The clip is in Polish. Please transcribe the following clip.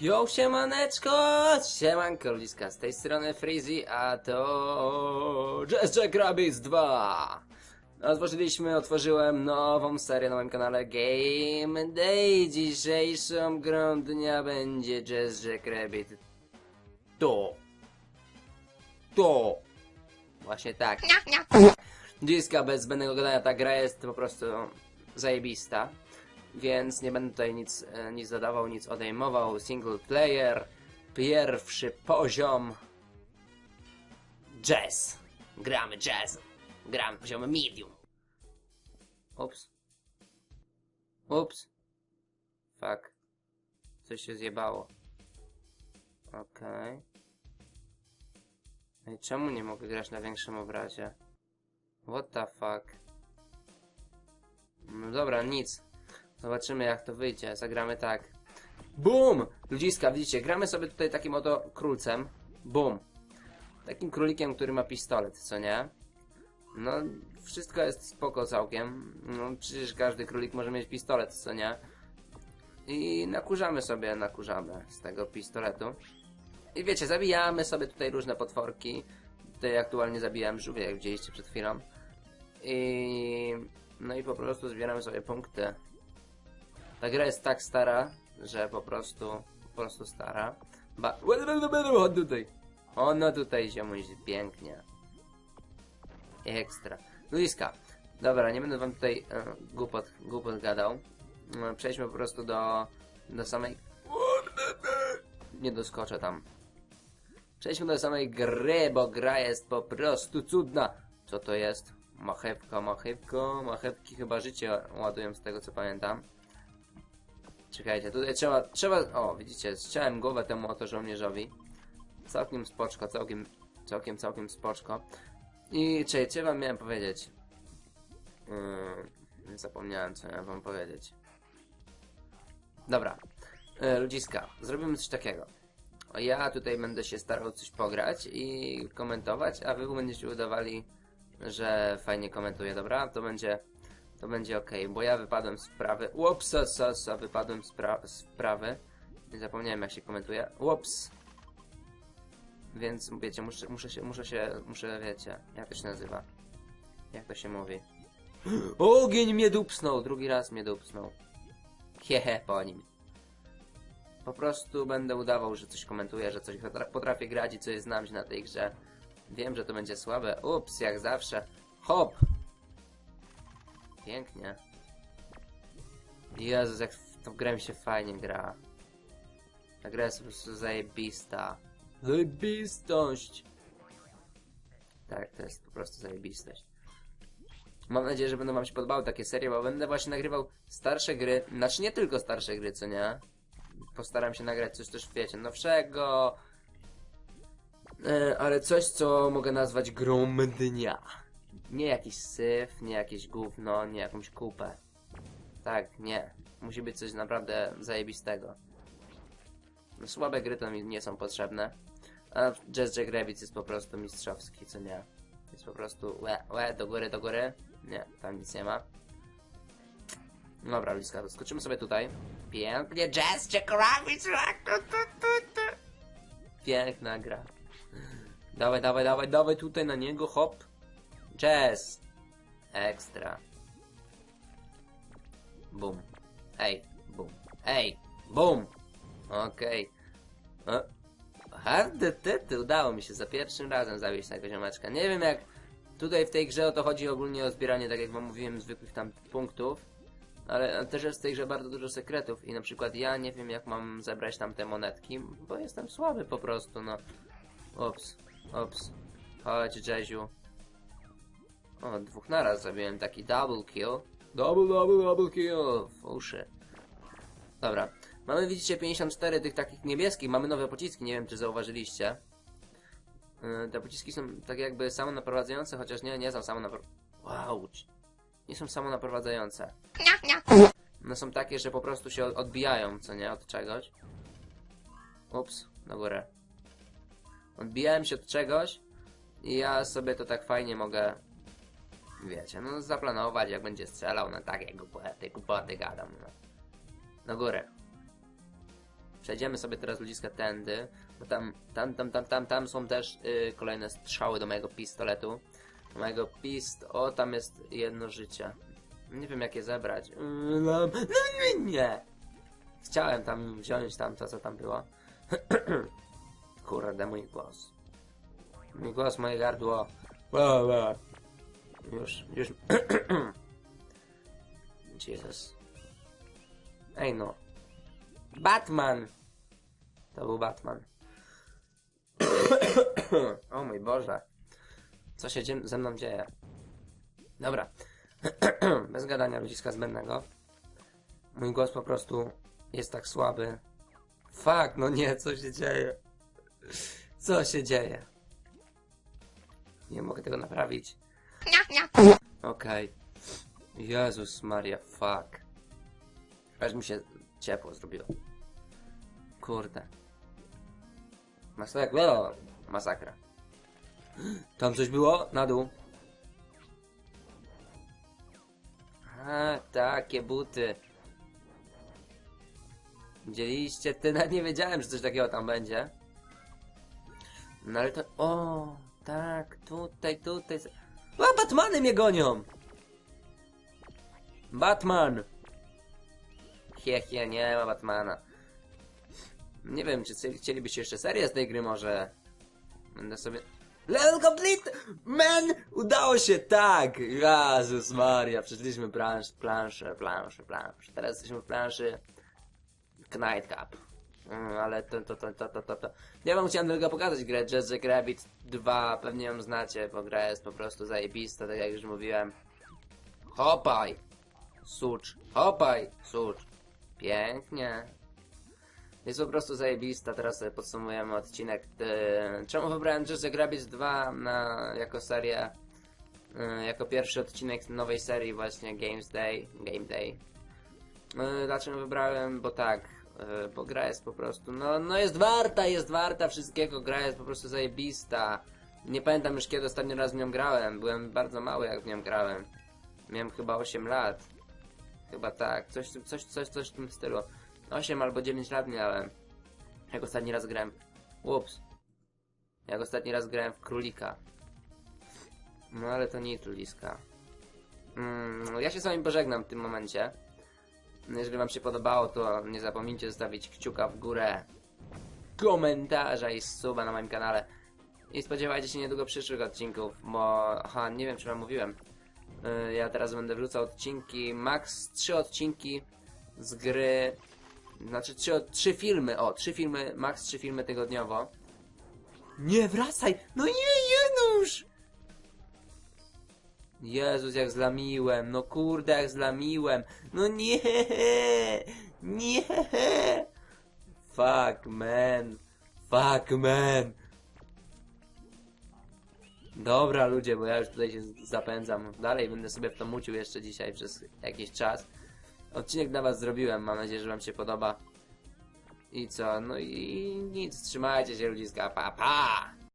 Yo, siemaneczko! Siemanko, ludziska, z tej strony Freezy, a to... Jazz Jack Rabbids 2! Otworzyliśmy, otworzyłem nową serię na moim kanale Game Day. Dzisiejszą grą dnia będzie Jazz Jack Rabbit. To. To. Właśnie tak. Dziska bez zbędnego gadania, ta gra jest po prostu zajebista. Więc nie będę tutaj nic, e, nic dodawał, nic odejmował. Single player, pierwszy poziom. Jazz. Gramy jazz. Gramy poziom medium. Ups. Ups. Fuck. Coś się zjebało. Okej. Ej, czemu nie mogę grać na większym obrazie? What the fuck? No dobra, nic. Zobaczymy jak to wyjdzie. Zagramy tak. BUM! Ludziska, widzicie, gramy sobie tutaj takim oto królcem. BUM! Takim królikiem, który ma pistolet, co nie? No, wszystko jest spoko całkiem. No, przecież każdy królik może mieć pistolet, co nie? I nakurzamy sobie, nakurzamy z tego pistoletu. I wiecie, zabijamy sobie tutaj różne potworki. Tutaj aktualnie zabijałem żółwie, jak widzieliście przed chwilą. I... No i po prostu zbieramy sobie punkty. Ta gra jest tak stara, że po prostu, po prostu stara. Ba... Chodź tutaj. Ono tutaj ziomuś pięknie. Ekstra. Luiska. Dobra, nie będę wam tutaj e, głupot, głupot gadał. E, przejdźmy po prostu do, do samej... Nie doskoczę tam. Przejdźmy do samej gry, bo gra jest po prostu cudna. Co to jest? Machewka, machewko, machewki chyba życie ładują z tego co pamiętam. Czekajcie, tutaj trzeba, trzeba, o widzicie, strzałem głowę temu oto żołnierzowi. Całkiem spoczko, całkiem, całkiem, całkiem spoczko. I czekaj, co wam miałem powiedzieć? Yy, zapomniałem co miałem wam powiedzieć. Dobra, yy, ludziska, zrobimy coś takiego. Ja tutaj będę się starał coś pograć i komentować, a wy będziecie udawali, że fajnie komentuję, dobra? To będzie, to będzie ok, bo ja wypadłem z prawy. Ups, so, wypadłem z, pra z prawy. Nie zapomniałem jak się komentuje. Ups. Więc wiecie, muszę, muszę się, muszę się, muszę, wiecie, jak to się nazywa? Jak to się mówi? Ogień mnie dupsnął, drugi raz mnie dupsnął. Hehe, po nim. Po prostu będę udawał, że coś komentuję, że coś potra- potrafię grać i coś znam się na tej grze. Wiem, że to będzie słabe. Ups, jak zawsze. Hop! Pięknie. Jezus, jak w tą się fajnie gra. Ta gra jest po prostu zajebista. Zajebistość! Tak, to jest po prostu zajebistość. Mam nadzieję, że będą wam się podobały takie serie, bo będę właśnie nagrywał starsze gry. Znaczy nie tylko starsze gry, co nie? Postaram się nagrać coś też, wiecie, nowszego. E, ale coś, co mogę nazwać grą dnia. Nie jakiś syf, nie jakieś gówno, nie jakąś kupę. Tak, nie. Musi być coś naprawdę zajebistego. No, słabe gry to mi nie są potrzebne. A Jazz Jack Rabbit jest po prostu mistrzowski, co nie? Jest po prostu łe, łe, do góry, do góry. Nie, tam nic nie ma. Dobra, Liska, skoczymy sobie tutaj. Pięknie, Jazz Jack Rabbit! Piękna gra. Dawaj, dawaj, dawaj, dawaj tutaj na niego, hop. Jazz. Ekstra. Bum. Ej, bum. Ej, bum. Okej. Okay. Hardy tyty, udało mi się za pierwszym razem zawieść tego ziomeczka. Nie wiem jak tutaj w tej grze o to chodzi ogólnie o zbieranie, tak jak wam mówiłem, zwykłych tam punktów. Ale też jest w tej grze bardzo dużo sekretów i na przykład ja nie wiem jak mam zebrać tam te monetki, bo jestem słaby po prostu, no. Ups, ups. Chodź, Jeziu. O, dwóch naraz zabiłem taki double kill. Double, double, double kill w uszy. Dobra. Mamy, widzicie, 54 tych takich niebieskich. Mamy nowe pociski, nie wiem czy zauważyliście. Yy, te pociski są tak jakby samonaprowadzające, chociaż nie, nie są samonaprowadzające. Wow. Nie są samonaprowadzające. No są takie, że po prostu się odbijają, co nie, od czegoś. Ups, na górę. Odbijałem się od czegoś i ja sobie to tak fajnie mogę wiecie, no zaplanować jak będzie strzelał na takie głupoty, głupoty gadam, no. Na górę. Przejdziemy sobie teraz ludziska tędy, bo tam, tam, tam, tam, tam, tam są też y, kolejne strzały do mojego pistoletu. Do mojego pist... O, tam jest jedno życie. Nie wiem jak je zebrać. Mm, No, no nie, nie. Chciałem tam wziąć tam to, co tam było. Kurde, mój głos. Mój głos, moje gardło. Ła, ła. Już, już... Jesus. Ej no. Batman! To był Batman. o mój Boże. Co się ze mną dzieje? Dobra. Bez gadania ludziska zbędnego. Mój głos po prostu jest tak słaby. Fuck, no nie, co się dzieje? Co się dzieje? Nie mogę tego naprawić. Okej. Jezus Maria, fuck. Aż mi się ciepło zrobiło. Kurde. Masakra. Masakra. Tam coś było? Na dół. A, takie buty. Widzieliście? Ty nawet nie wiedziałem, że coś takiego tam będzie. No ale to... O, tak, tutaj, tutaj... A, Batmany mnie gonią! Batman! Hie, hie, nie ma Batmana. Nie wiem, czy chci- chcielibyście jeszcze serię z tej gry, może... Będę sobie... Level complete! Man! Udało się, tak! Jezus Maria, przeszliśmy plansz, planszę, planszę, planszę. Teraz jesteśmy w planszy... Knight Cup. Mm, ale to, to, to, to, to, to, to. Ja wam chciałem tylko pokazać grę Jazz Rabbit 2, pewnie ją znacie, bo gra jest po prostu zajebista, tak jak już mówiłem. Hopaj! Sucz, hopaj! Sucz. Pięknie. Jest po prostu zajebista, teraz sobie podsumujemy odcinek. Yy, czemu wybrałem Jazz Rabbit 2 na, jako serię, yy, jako pierwszy odcinek nowej serii właśnie Games Day, Game Day. Yy, dlaczego wybrałem? Bo tak, bo gra jest po prostu, no, no jest warta, jest warta wszystkiego, gra jest po prostu zajebista. Nie pamiętam już kiedy ostatni raz w nią grałem, byłem bardzo mały jak w nią grałem. Miałem chyba 8 lat. Chyba tak, coś, coś, coś, coś w tym stylu. 8 albo 9 lat miałem. Jak ostatni raz grałem. Ups. Jak ostatni raz grałem w królika. No ale to nie ludziska. Mm, ja się z wami pożegnam w tym momencie. Jeżeli wam się podobało, to nie zapomnijcie zostawić kciuka w górę, komentarza i suba na moim kanale. I spodziewajcie się niedługo przyszłych odcinków, bo... Aha, nie wiem czy wam mówiłem. Yy, ja teraz będę wrzucał odcinki, max 3 odcinki z gry... Znaczy 3, trzy filmy, o, 3 filmy, max 3 filmy tygodniowo. Nie wracaj! No nie, Janusz! Jezus, jak zlamiłem, no kurde, jak zlamiłem. No nie, nie. Fuck, man. Fuck, man. Dobra, ludzie, bo ja już tutaj się zapędzam. Dalej będę sobie w to mucił jeszcze dzisiaj przez jakiś czas. Odcinek dla was zrobiłem, mam nadzieję, że wam się podoba. I co? No i nic, trzymajcie się ludziska, pa pa!